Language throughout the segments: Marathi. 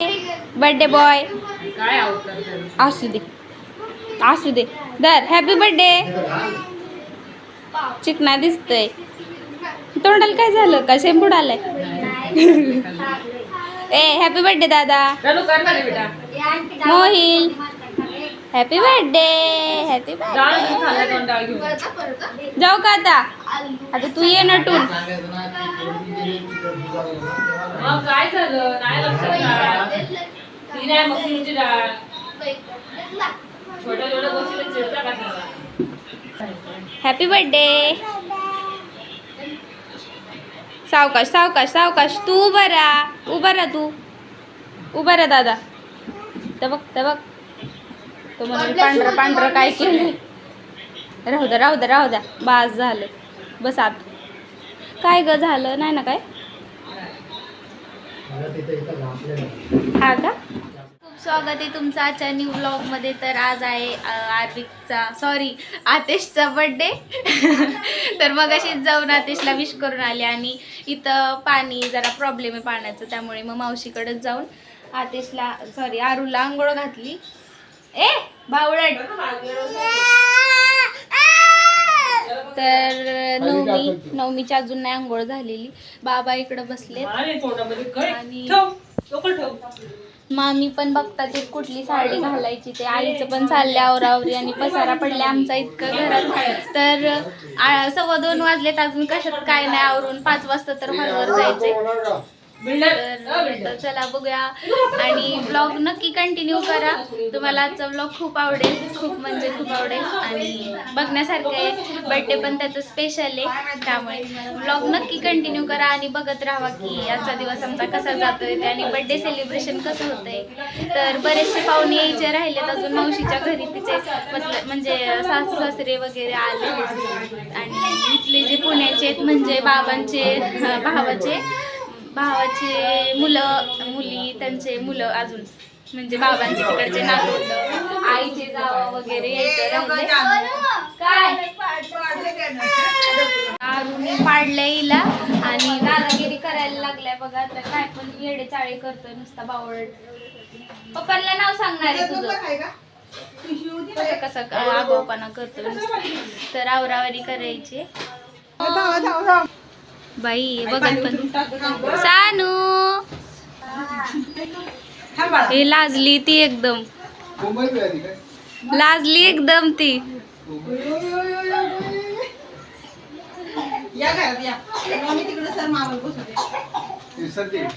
बर्थडे बॉय असू दे. असू दे. दर हॅपी बर्थडे चिकना दिसतोय. तोंडाला काय झालं? का शेंबूड आलाय ए हॅपी बर्थडे दादा. चालू कर ना रे बेटा Mohil. Happy birthday happy birthday जाऊ का आता? आता तू ये नटून काय झालं? नाही लक्षात हॅपी बर्थडे सावकाश सावकाश सावकाश तू उभा राहा. उभा राहा तू. उभा राहा दादा. तर बघ तो म्हणजे पांढरं पांढरं काय केलं राहू द्या राहू द्या राहू द्या. बास झालं. बस आत. काय ग झालं? नाही ना काय? हा का? खूप स्वागत आहे तुमचं आजच्या न्यू ब्लॉगमध्ये तर आज आहे आर्विकचा सॉरी आतिशचा बड्डे तर मग अशीच जाऊन आतिशला विश करून आले आणि इथं पाणी जरा प्रॉब्लेम आहे पाण्याचं त्यामुळे मग मावशीकडेच जाऊन आतिशला सॉरी आरूला आंघोळ घातली. ए बावळट तर नवमी नवमीची अजून नाही आंघोळ झालेली. बाबा इकडं बसले आणि मामी पण बघतात ते कुठली साडी घालायची ते. आईचं पण चालले आवरावरी आणि पसारा पडले आमचा इतकं घरात. तर आ, सव्वा दोन वाजलेत. अजून कशात काय नाही आवरून. पाच वाजता तर हॉलवर जायचंय. तर तर चला बघूया. आणि ब्लॉग नक्की कंटिन्यू करा. तुम्हाला आजचा ब्लॉग खूप आवडेल खूप म्हणजे खूप आवडेल. आणि बघण्यासारखं आहे. बर्थडे पण त्याचं स्पेशल आहे. त्यामुळे ब्लॉग नक्की कंटिन्यू करा आणि बघत राहा की आजचा दिवस आमचा कसा जातोय ते आणि बर्थडे सेलिब्रेशन कसं होतंय. तर बरेचसे पाहुणे यायचे राहिलेत अजून मावशीच्या घरी तिचे. मतलब म्हणजे सासू सासरे वगैरे आले. आणि इथले जे पुण्याचे आहेत म्हणजे बाबांचे भावाचे भावाचे मुलं मुली त्यांचे मुलं अजून. म्हणजे बाबांचे तिकडचे नातू आईचे जावा वगैरे आरुने पाडलंय हिला आणि दादागिरी करायला लागलाय बघा. तर काय पण येडे चाळे करतोय नुसता बावळ. पप्पांना नाव सांगणार आहे तुझं. कसा आगाऊपणा करतोय नुसता. तर आवरावरी करायची. बाई बघत पण सानू. हे लाजली ती एकदम. लाजली एकदम ती.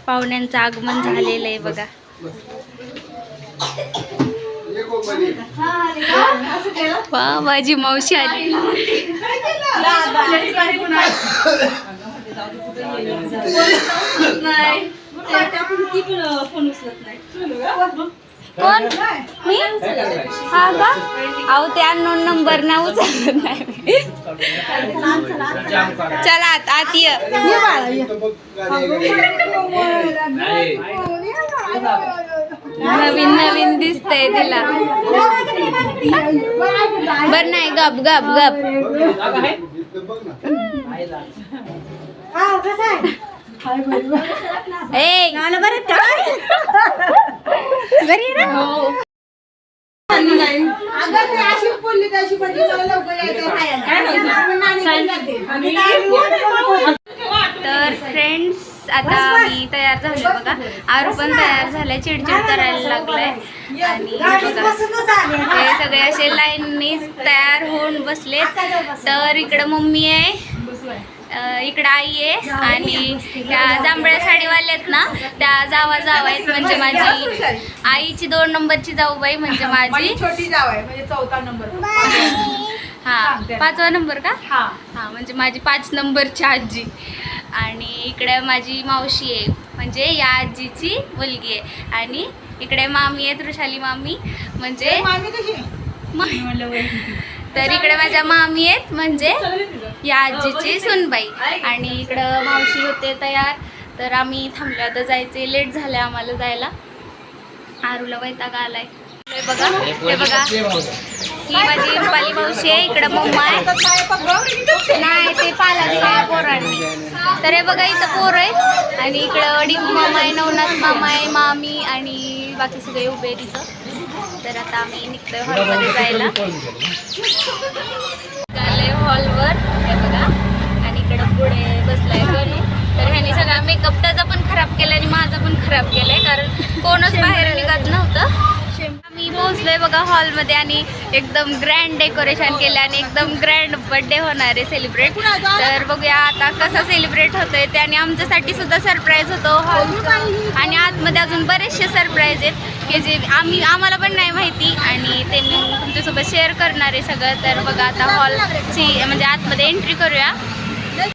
पाहुण्यांचं आगमन झालेलं आहे बघा. वा माझी मावशी आली. कोण? मी? हा का? अहो नंबर ना उचलत नाही. चला आत ये. नवीन नवीन दिसतंय तिला. बर नाही गप गप गप. ना तर फ्रेंड्स आता मी तयार झाले बघा. आरू पण तयार झालाय चिडचिड करायला लागलाय. आणि हे सगळे असे लाईननी तयार होऊन बसलेत. तर इकडं मम्मी आहे. इकडं आई आहे आणि त्या जांभळ्या साडीवाल्या आहेत ना त्या जावा जावा आहेत म्हणजे माझी आईची दोन नंबरची जाऊबाई म्हणजे माझी. छोटी जाव आहे म्हणजे चौथा नंबर. हा पाचवा नंबर का? हा. हा म्हणजे माझी पाच नंबरची आजी. आणि इकडे माझी मावशी आहे म्हणजे या आजीची मुलगी आहे. आणि इकडे मामी आहे तृषाली मामी. म्हणजे मामी कशी मा- तर इकडे माझ्या मामी आहेत म्हणजे या आजीची सुनबाई. आणि इकडं मावशी होते तयार. तर आम्ही थांबल्या आता जायचे. लेट झालं आम्हाला जायला. आरूला वैताग आलाय. बघा हे बघा. ही माझी पाली मावशी आहे इकडं मम्मा आहे. नाही ते पाला दिला पोरांनी. तर हे बघा इथं पोर आहे आणि इकडं डिंगू मामा आहे नवनाथ मामा आहे मामी आणि बाकी सगळे उभे आहेत तिथं तर आता आम्ही निघतोय हॉलमध्ये जायला. झालंय हॉलवर. हॉलमध्ये आणि एकदम ग्रँड डेकोरेशन केलं आणि एकदम ग्रँड बर्थडे होणार आहे सेलिब्रेट तर बघूया आता कसा सेलिब्रेट होतोय ते. आणि आमच्यासाठी सुद्धा सरप्राईज होतो हॉल आणि आतमध्ये अजून बरेचसे सरप्राईज आहेत की जे आम्ही आम्हाला पण नाही माहिती आणि ते मी तुमच्यासोबत शेअर करणार आहे सगळं. तर बघा आता हॉलची म्हणजे आतमध्ये एंट्री करूया.